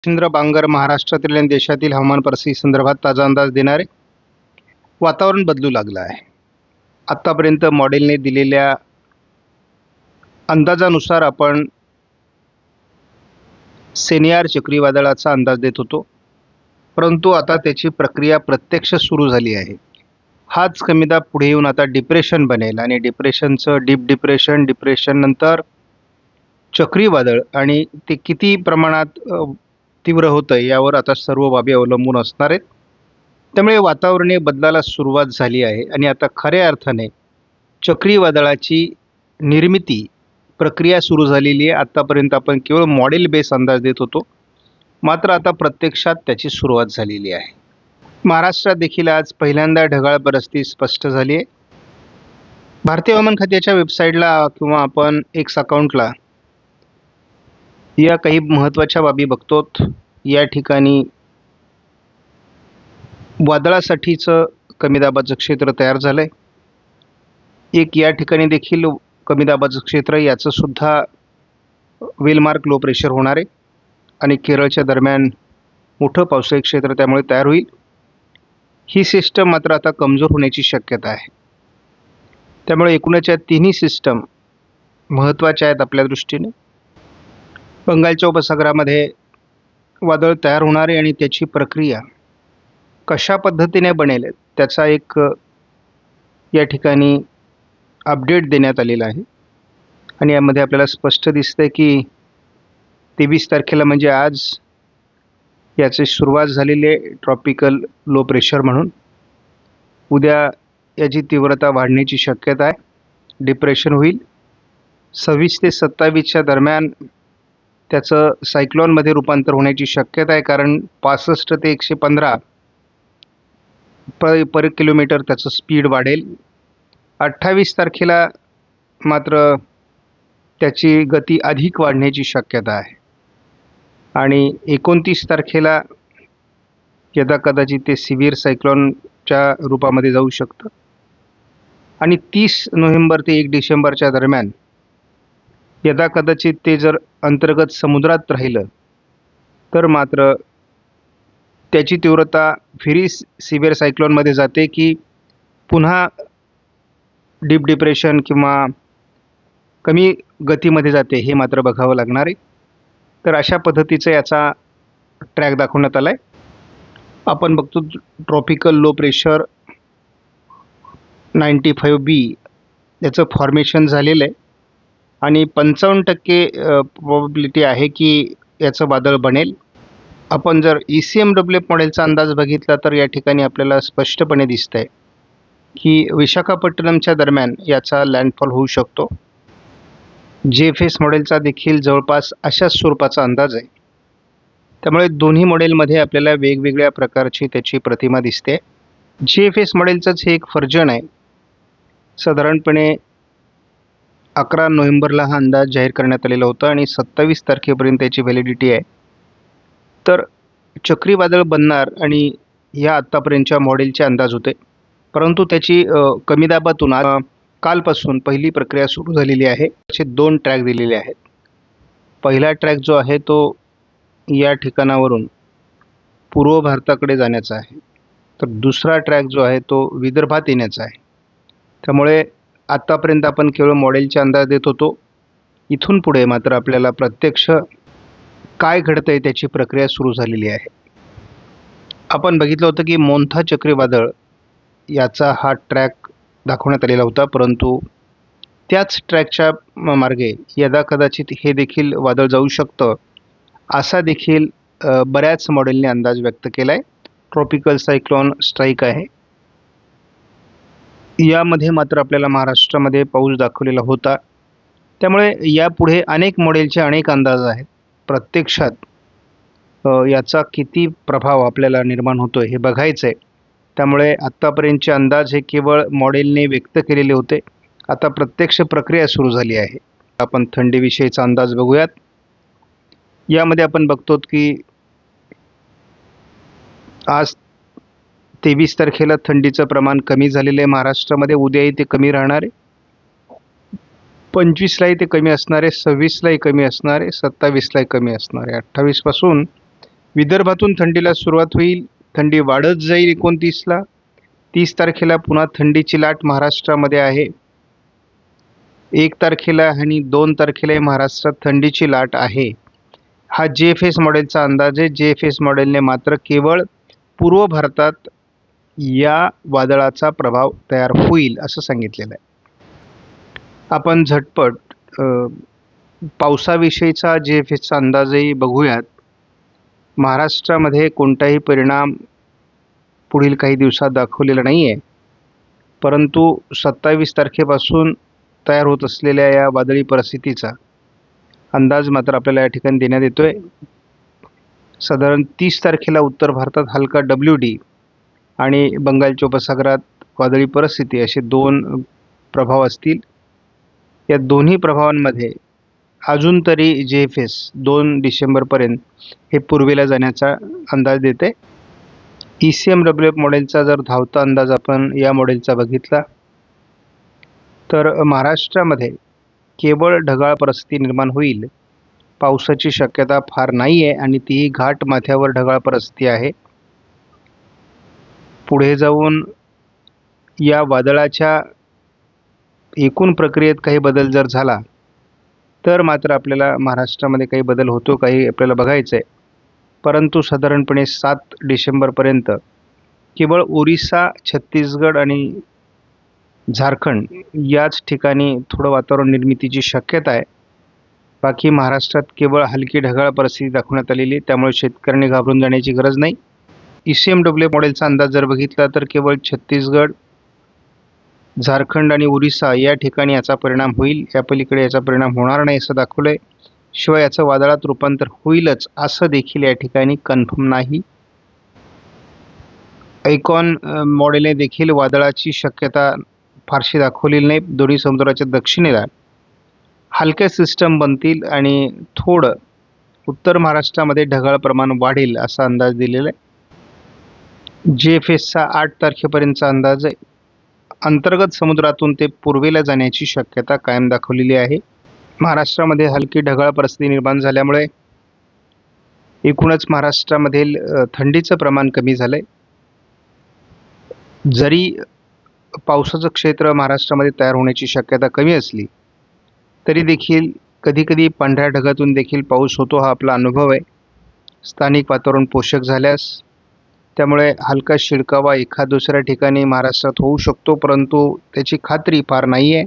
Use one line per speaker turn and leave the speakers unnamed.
मच्छिंद्र बांगर महाराष्ट्रातील आणि देशातील हवामान परिस्थिती संदर्भात ताजा अंदाज देणारे वातावरण बदलू लागलं आहे. आत्तापर्यंत मॉडेलने दिलेल्या अंदाजानुसार आपण सेनियार चक्रीवादळाचा अंदाज देत होतो. परंतु आता त्याची प्रक्रिया प्रत्यक्ष सुरू झाली आहे. हाच कमीदा पुढे येऊन आता डिप्रेशन बनेल आणि डिप्रेशनचं डीप डिप्रेशन डिप्रेशन नंतर चक्रीवादळ आणि ते किती प्रमाणात तीव्र होतं यावर आता सर्व बाबी अवलंबून असणार आहेत. त्यामुळे वातावरणीय बदलाला सुरुवात झाली आहे आणि आता खऱ्या अर्थाने चक्रीवादळाची निर्मिती प्रक्रिया सुरू झालेली आहे. आत्तापर्यंत आपण केवळ मॉडेल बेस अंदाज देत होतो. मात्र आता प्रत्यक्षात त्याची सुरुवात झालेली आहे. महाराष्ट्रात देखील आज पहिल्यांदा ढगाळ परिस्थिती स्पष्ट झाली आहे. भारतीय हवामान खात्याच्या वेबसाईटला किंवा आपण एक्स अकाउंटला या काही महत्त्वाच्या बाबी बघतो या ठिकाणी वादळासाठीचं कमी दाबाचं क्षेत्र तयार झालं आहे एक या ठिकाणी देखील कमी दाबाचं क्षेत्र याचं सुद्धा वेलमार्क लो प्रेशर होणार आहे. आणि केरळच्या दरम्यान मोठं पावसाळी क्षेत्र त्यामुळे तयार होईल. ही सिस्टम मात्र आता कमजोर होण्याची शक्यता आहे. त्यामुळे एकूणच या तिन्ही सिस्टम महत्त्वाच्या आहेत आपल्या दृष्टीने. बंगालच्या उपसागरामध्ये वादळ तयार होणारे आणि त्याची प्रक्रिया कशा पद्धतीने बनेल त्याचा एक या ठिकाणी अपडेट देण्यात आलेला आहे. आणि यामध्ये आपल्याला स्पष्ट दिसतंय की तेवीस तारखेला म्हणजे आज याची सुरुवात झालेली आहे ट्रॉपिकल लो प्रेशर म्हणून. उद्या याची तीव्रता वाढण्याची शक्यता आहे. डिप्रेशन होईल. सव्वीस ते सत्तावीसच्या दरम्यान त्याचं सायक्लॉनमध्ये रूपांतर होण्याची शक्यता आहे कारण पासष्ट ते एकशे पंधरा पर पर किलोमीटर त्याचं स्पीड वाढेल. अठ्ठावीस तारखेला मात्र त्याची गती अधिक वाढण्याची शक्यता आहे. आणि एकोणतीस तारखेला यदा कदाचित ते सिव्हिअर सायक्लॉनच्या रूपामध्ये जाऊ शकतं. आणि तीस नोव्हेंबर ते एक डिसेंबरच्या दरम्यान यदा कदाचित ते जर अंतर्गत समुद्रात राहिलं तर मात्र त्याची तीव्रता फिरी सिव्हिअर सायक्लॉनमध्ये जाते की पुन्हा डीप डिप्रेशन किंवा कमी गतीमध्ये जाते हे मात्र बघावं लागणार आहे. तर अशा पद्धतीचा याचा ट्रॅक दाखवण्यात आला आहे आपण बघतो tropical low pressure ninety five B याचं फॉर्मेशन झालेलं आहे. आणि पंचावन्न टक्के प्रॉबिलिटी आहे की याचं वादळ बनेल. आपण जर E C M W F मॉडेलचा अंदाज बघितला तर या ठिकाणी आपल्याला स्पष्टपणे दिसतं आहे की विशाखापट्टणमच्या दरम्यान याचा लँडफॉल होऊ शकतो. जे एफ एस मॉडेलचा देखील जवळपास अशाच स्वरूपाचा अंदाज आहे. त्यामुळे दोन्ही मॉडेलमध्ये आपल्याला वेगवेगळ्या प्रकारची त्याची प्रतिमा दिसते. जे एफ एस मॉडेलचंच हे एक फर्जन आहे. साधारणपणे अकरा नोव्हेंबरला हा अंदाज जाहीर करण्यात आलेला होता आणि सत्तावीस तारखेपर्यंत याची व्हॅलिडिटी आहे. तर चक्रीवादळ बनणार आणि या आत्तापर्यंतच्या मॉडेलचे अंदाज होते. परंतु त्याची कमी दाबातून कालपासून पहिली प्रक्रिया सुरू झालेली आहे. असे दोन ट्रॅक दिलेले आहेत. पहिला ट्रॅक जो आहे तो या ठिकाणावरून पूर्व भारताकडे जाण्याचा आहे. तर दुसरा ट्रॅक जो आहे तो विदर्भात येण्याचा आहे. त्यामुळे आत्तापर्यंत आपण केवळ मॉडेलचे अंदाज देत होतो. इथून पुढे मात्र आपल्याला प्रत्यक्ष काय घडतं आहे त्याची प्रक्रिया सुरू झालेली आहे. आपण बघितलं होतं की मोन्था चक्रीवादळ याचा हा ट्रॅक दाखवण्यात आलेला होता परंतु त्याच ट्रॅकच्या म- मार्गे यदा कदाचित हे देखील वादळ जाऊ शकतं असा देखील बऱ्याच मॉडेलने अंदाज व्यक्त केला आहे ट्रॉपिकल सायक्लॉन स्ट्राईक आहे. यामध्ये मात्र आपल्याला महाराष्ट्रामध्ये पाऊस दाखवलेला होता. त्यामुळे यापुढे अनेक मॉडेलचे अनेक अंदाज आहेत. प्रत्यक्षात याचा किती प्रभाव आपल्याला निर्माण होतो हे बघायचं आहे त्यामुळे आत्तापर्यंतचे अंदाज हे केवळ मॉडेलने व्यक्त केलेले होते. आता प्रत्यक्ष प्रक्रिया सुरू झाली आहे. आपण थंडीविषयीचा अंदाज बघूयात. यामध्ये आपण बघतो की आज तेवीस तारखेला थंडीचं प्रमाण कमी झालेलं आहे. महाराष्ट्रामध्ये उद्याही ते कमी राहणार आहे. पंचवीसलाही ते कमी असणार आहे. सव्वीसलाही कमी असणार आहे. सत्तावीसलाही कमी असणार आहे. अठ्ठावीसपासून विदर्भातून थंडीला सुरुवात होईल. थंडी वाढत जाईल एकोणतीसला. तीस तारखेला पुन्हा थंडीची लाट महाराष्ट्रामध्ये आहे. एक तारखेला आणि दोन तारखेलाही महाराष्ट्रात थंडीची लाट आहे. हा जे एफ एस मॉडेलचा अंदाज आहे. जे एफ एस मॉडेलने मात्र केवळ पूर्व भारतात या वादळाचा प्रभाव तयार होईल असं सांगितलेलं आहे. आपण झटपट पावसाविषयीचा जे एफ एसचा अंदाजही बघूयात महाराष्ट्रामध्ये कोणताही परिणाम पुढील काही दिवसात दाखवलेला नाही आहे परंतु सत्तावीस तारखेपासून तयार होत असलेल्या या वादळी परिस्थितीचा अंदाज मात्र आपल्याला या ठिकाणी देण्यात येतो आहे साधारण तीस तारखेला उत्तर भारतात हलका डब्ल्यू डी आणि बंगालच्या उपसागरात वादळी परिस्थिती असे दोन प्रभाव असतील. या दोन्ही प्रभावांमध्ये अजून तरी जे एफ एस दोन डिसेंबरपर्यंत हे पूर्वेला जाण्याचा अंदाज देते. E C M W F मॉडेलचा जर धावता अंदाज आपण या मॉडेलचा बघितला तर महाराष्ट्रामध्ये केवळ ढगाळ परिस्थिती निर्माण होईल. पावसाची शक्यता फार नाही आहे आणि तीही घाट माथ्यावर ढगाळ परिस्थिती आहे. पुढे जाऊन या वादळाच्या एकूण प्रक्रियेत काही बदल जर झाला तर मात्र आपल्याला महाराष्ट्रामध्ये काही बदल होतो काही आपल्याला बघायचं आहे परंतु साधारणपणे सात डिसेंबरपर्यंत केवळ ओरिसा छत्तीसगड आणि झारखंड याच ठिकाणी थोडं वातावरण निर्मितीची शक्यता आहे. बाकी महाराष्ट्रात केवळ हलकी ढगाळ परिस्थिती दाखवण्यात आलेली आहे त्यामुळे शेतकऱ्यांनी घाबरून जाण्याची गरज नाही. ई सी एम डब्ल्यू मॉडेलचा अंदाज जर बघितला तर केवळ छत्तीसगड झारखंड आणि ओरिसा या ठिकाणी याचा परिणाम होईल. या पलीकडे याचा परिणाम होणार नाही असं दाखवलं आहे शिवाय याचं वादळात रूपांतर होईलच असं देखील या ठिकाणी कन्फर्म नाही. ऐकॉन मॉडेलने देखील वादळाची शक्यता फारशी दाखवलेली नाही. दोन्ही समुद्राच्या दक्षिणेला हलक्या सिस्टम बनतील आणि थोडं उत्तर महाराष्ट्रामध्ये ढगाळ प्रमाण वाढेल असा अंदाज दिलेला आहे. जे एफ एसचा आठ तारखेपर्यंतचा अंदाज आहे. अंतर्गत समुद्रातून ते पूर्वेला जाण्याची शक्यता कायम दाखवलेली आहे. महाराष्ट्रामध्ये हलकी ढगाळ परिस्थिती निर्माण झाल्यामुळे एकूणच महाराष्ट्रामधील थंडीचं प्रमाण कमी झालं आहे जरी पावसाचं क्षेत्र महाराष्ट्रामध्ये तयार होण्याची शक्यता कमी असली तरी देखील कधीकधी पांढऱ्या ढगातून देखील पाऊस होतो हा आपला अनुभव आहे. स्थानिक वातावरण पोषक झाल्यास त्यामुळे हलका शिडकावा एखाद दुसऱ्या ठिकाणी महाराष्ट्रात होऊ शकतो परंतु त्याची खात्री फार नाही आहे